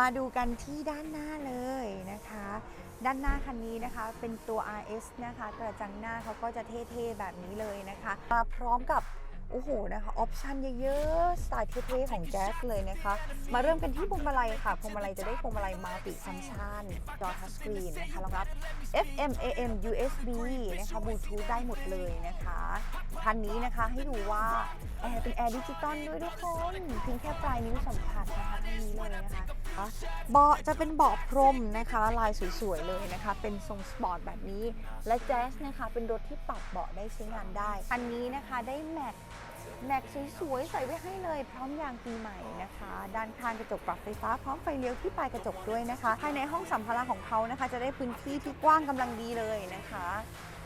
มาดูกันที่ด้านหน้าเลยนะคะ ด้านหน้าคันนี้นะคะเป็นตัว RS นะคะ กระจังหน้าเขาก็จะเท่ๆแบบนี้เลยนะคะ มาพร้อมกับโอ้โหนะคะออปชันเยอะๆสไตล์เท่ๆของแจ๊สเลยนะคะ มาเริ่มกันที่พวงมาลัยค่ะพวงมาลัยจะได้พวงมาลัยมัลติฟังก์ชันจอทัชสกรีนนะคะรองรับ FM AM USB นะคะบลูทูธได้หมดเลยนะคะ คันนี้นะคะให้ดูว่าแอร์เป็นแอร์ดิจิตอลด้วยทุกคนเพียงแค่ปลายนิ้วสัมผัสนะคะเท่านี้เลยนะคะเบาะจะเป็นเบาะพรมนะคะลายสวยๆเลยนะคะ เป็นทรงสปอร์ตแบบนี้ และแจ๊สนะคะเป็นรถที่ปรับเบาะได้ใช้งานได้คันนี้นะคะได้แม็กแม็กสวยๆใส่ไว้ให้เลย พร้อมยางปีใหม่นะคะ ด้านข้างกระจกปรับไฟฟ้าพร้อมไฟเลี้ยวที่ปลายกระจกด้วยนะคะ ภายในห้องสัมภาระของเขานะคะ จะได้พื้นที่ที่กว้างกำลังดีเลยนะคะ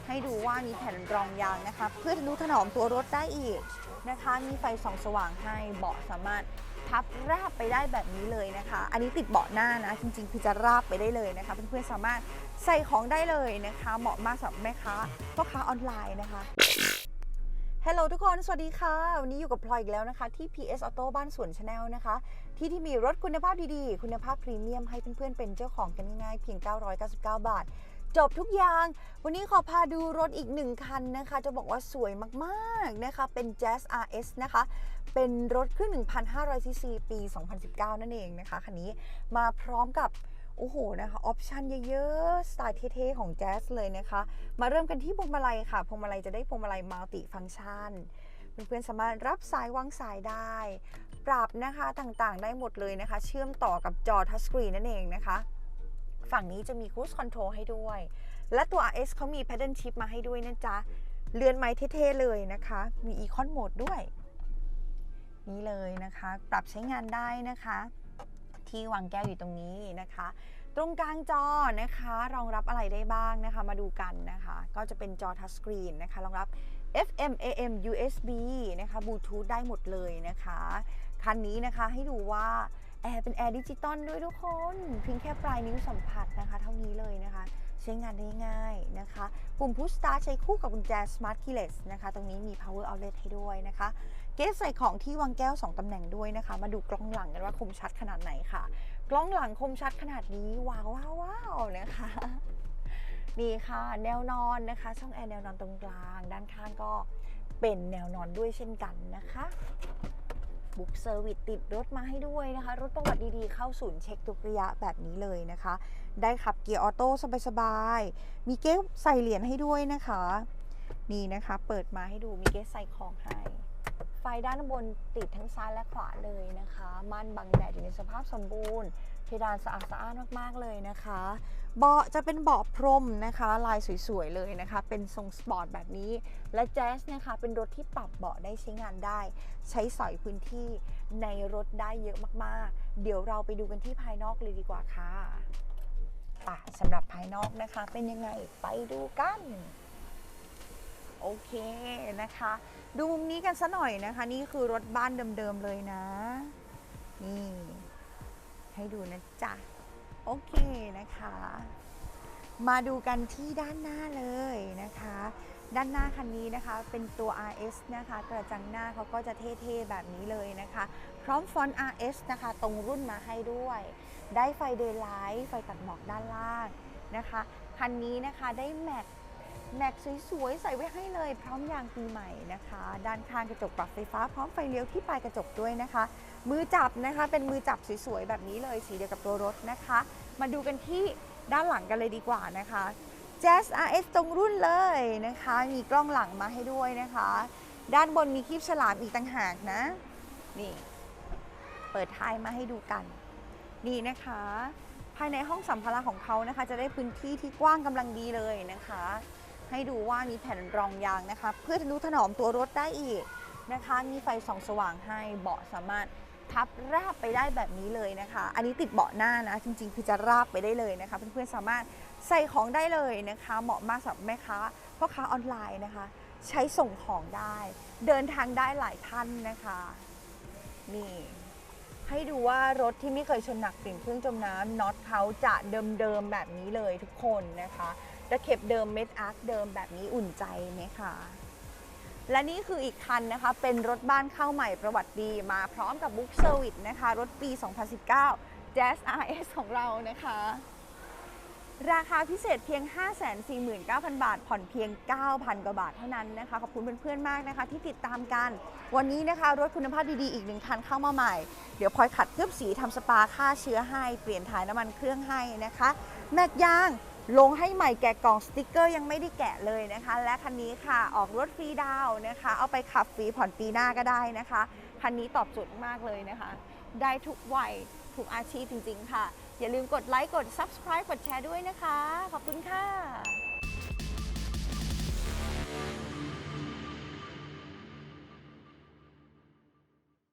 ให้ดูว่ามีแผ่นรองยางนะคะเพื่อทนุถนอมตัวรถได้อีกนะคะ มีไฟส่องสว่างให้เบาะสามารถพับราบไปได้แบบนี้เลยนะคะ อันนี้ติดเบาะหน้านะ จริงๆ คือจะราบไปได้เลยนะคะ เพื่อนๆ สามารถใส่ของได้เลยนะคะ เหมาะมากสำหรับแม่ค้าพ่อค้าออนไลน์นะคะ ฮัลโหลทุกคน สวัสดีค่ะ วันนี้อยู่กับพลอยอีกแล้วนะคะ ที่ PS Auto บ้านสวนชาแนลนะคะ ที่ที่มีรถคุณภาพดีๆ คุณภาพพรีเมียมให้เพื่อนๆ เป็นเจ้าของกันง่ายๆ เพียง 999 บาท จบทุกอย่าง วันนี้ขอพาดูรถอีกหนึ่งคันนะคะ จะบอกว่าสวยมากๆนะคะ เป็น Jazz RS นะคะ เป็นรถเครื่อง1,500ซีซีปี 2019 นั่นเองนะคะ คันนี้มาพร้อมกับ โอ้โหนะคะ ออปชันเยอะๆ สไตล์เท่ๆ ของ Jazz เลยนะคะ มาเริ่มกันที่พวงมาลัยค่ะ พวงมาลัยจะได้พวงมาลัยมัลติฟังก์ชันเพื่อนๆสามารถรับสายวางสายได้ ปรับนะคะต่างๆ ได้หมดเลยนะคะ เชื่อมต่อกับจอทัชสกรีนนั่นเองนะคะ ฝั่งนี้จะมี Cruise Control ให้ด้วย และตัว RS เขามี Paddle Shift มาให้ด้วยนะจ๊ะ เรือนไม้เท่ๆเลยนะคะ มี Econ Mode ด้วย นี่เลยนะคะ ปรับใช้งานได้นะคะ ที่วางแก้วอยู่ตรงนี้นะคะ ตรงกลางจอนะคะ รองรับอะไรได้บ้างนะคะ มาดูกันนะคะ ก็จะเป็นจอทัชสกรีนนะคะ รองรับ FM AM USB นะคะบลูทูธได้หมดเลยนะคะ คันนี้นะคะให้ดูว่า แอร์เป็นแอร์ดิจิตอลด้วยทุกคน เพียงแค่ปลายนิ้วสัมผัสนะคะ เท่านี้เลยนะคะ ใช้งานได้ง่ายนะคะปุ่ม Push Start ใช้คู่กับกุญแจ Smart Keyless นะคะ ตรงนี้มี Power Outlet ให้ด้วยนะคะ เกสใส่ของที่วางแก้ว 2 ตำแหน่งด้วยนะคะ มาดูกล้องหลังกันว่าคมชัดขนาดไหนค่ะ กล้องหลังคมชัดขนาดนี้ ว้าวว้าวว้าวนะคะนี่ค่ะ แนวนอนนะคะ ช่องแอร์แนวนอนตรงกลาง ด้านข้างก็เป็นแนวนอนด้วยเช่นกันนะคะ บุ๊กเซอร์วิสติดรถมาให้ด้วยนะคะ รถประวัติดีๆ เข้าศูนย์เช็คทุกระยะแบบนี้เลยนะคะ ได้ขับเกียร์ออโต้สบายๆ มีเก๊ะใส่เหรียญให้ด้วยนะคะ นี่นะคะ เปิดมาให้ดูมีเก๊ะใส่ของให้ ไฟด้านบนติดทั้งซ้ายและขวาเลยนะคะม่านบังแดดอยู่ในสภาพสมบูรณ์ เพดานสะอาดสะอ้านมากๆเลยนะคะ เบาะจะเป็นเบาะพรมนะคะ ลายสวยๆเลยนะคะ เป็นทรงสปอร์ตแบบนี้ และแจ๊สนะคะ เป็นรถที่ปรับเบาะได้ใช้งานได้ ใช้สอยพื้นที่ในรถได้เยอะมากๆ เดี๋ยวเราไปดูกันที่ภายนอกเลยดีกว่าค่ะป่ะสำหรับภายนอกนะคะ เป็นยังไงไปดูกันโอเคนะคะ ดูมุมนี้กันซะหน่อยนะคะ นี่คือรถบ้านเดิมๆเลยนะ นี่ ให้ดูนะจ๊ะ โอเคนะคะ มาดูกันที่ด้านหน้าเลยนะคะ ด้านหน้าคันนี้นะคะเป็นตัว RS นะคะ กระจังหน้าเขาก็จะเท่ๆแบบนี้เลยนะคะ พร้อมฟอนต์ RS นะคะ ตรงรุ่นมาให้ด้วย ได้ไฟเดย์ไลท์ไฟตัดหมอกด้านล่างนะคะ คันนี้นะคะได้แม็ก แม็กสวยๆ ใส่ไว้ให้เลย พร้อมยางปีใหม่นะคะ ด้านข้างกระจกปรับไฟฟ้าพร้อมไฟเลี้ยวที่ปลายกระจกด้วยนะคะ มือจับนะคะเป็นมือจับสวยๆ แบบนี้เลยสีเดียวกับตัวรถนะคะ มาดูกันที่ด้านหลังกันเลยดีกว่านะคะ Jazz RS ตรงรุ่นเลยนะคะ มีกล้องหลังมาให้ด้วยนะคะ ด้านบนมีคลิปฉลามอีกต่างหากนะ นี่ เปิดท้ายมาให้ดูกัน นี่นะคะ ภายในห้องสัมภาระของเขานะคะ จะได้พื้นที่ที่กว้างกำลังดีเลยนะคะ ให้ดูว่ามีแผ่นรองยางนะคะ เพื่อทนุถนอมตัวรถได้อีกนะคะ มีไฟส่องสว่างให้เบาะสามารถพับราบไปได้แบบนี้เลยนะคะ อันนี้ติดเบาะหน้านะจริง ๆ คือจะราบไปได้เลยนะคะ เพื่อนๆสามารถใส่ของได้เลยนะคะ เหมาะมากสำหรับแม่ค้าพ่อค้าออนไลน์นะคะ ใช้ส่งของได้ เดินทางได้หลายท่านนะคะ นี่ ให้ดูว่ารถที่ไม่เคยชนหนักติ่งเครื่องจมน้ำน็อตเขาจะเดิมๆแบบนี้เลยทุกคนนะคะตะเข็บเดิมเม็ดอาร์คเดิมแบบนี้อุ่นใจไหมคะและนี่คืออีกคันนะคะ เป็นรถบ้านเข้าใหม่ประวัติดีมาพร้อมกับบุ๊กเซอร์วิสนะคะ รถปี 2019 Jazz RS ของเรานะคะ ราคาพิเศษเพียง 549,000 บาท ผ่อนเพียง 9,000 กว่าบาทเท่านั้นนะคะ ขอบคุณเพื่อนๆ มากนะคะ ที่ติดตามกัน วันนี้นะคะรถคุณภาพดีๆ อีกหนึ่งคันเข้ามาใหม่ เดี๋ยวพลอยขัดเคลือบสีทำสปาฆ่าเชื้อให้ เปลี่ยนถ่ายน้ำมันเครื่องให้นะคะ แม็กยางลงให้ใหม่แกะกล่องสติกเกอร์ยังไม่ได้แกะเลยนะคะ และคันนี้ค่ะออกรถฟรีดาวนะคะ เอาไปขับฟรีผ่อนปีหน้าก็ได้นะคะ คันนี้ตอบโจทย์มากเลยนะคะ ได้ทุกวัยทุกอาชีพจริง ๆ ค่ะ อย่าลืมกดไลค์กด Subscribe กดแชร์ด้วยนะคะ ขอบคุณค่ะ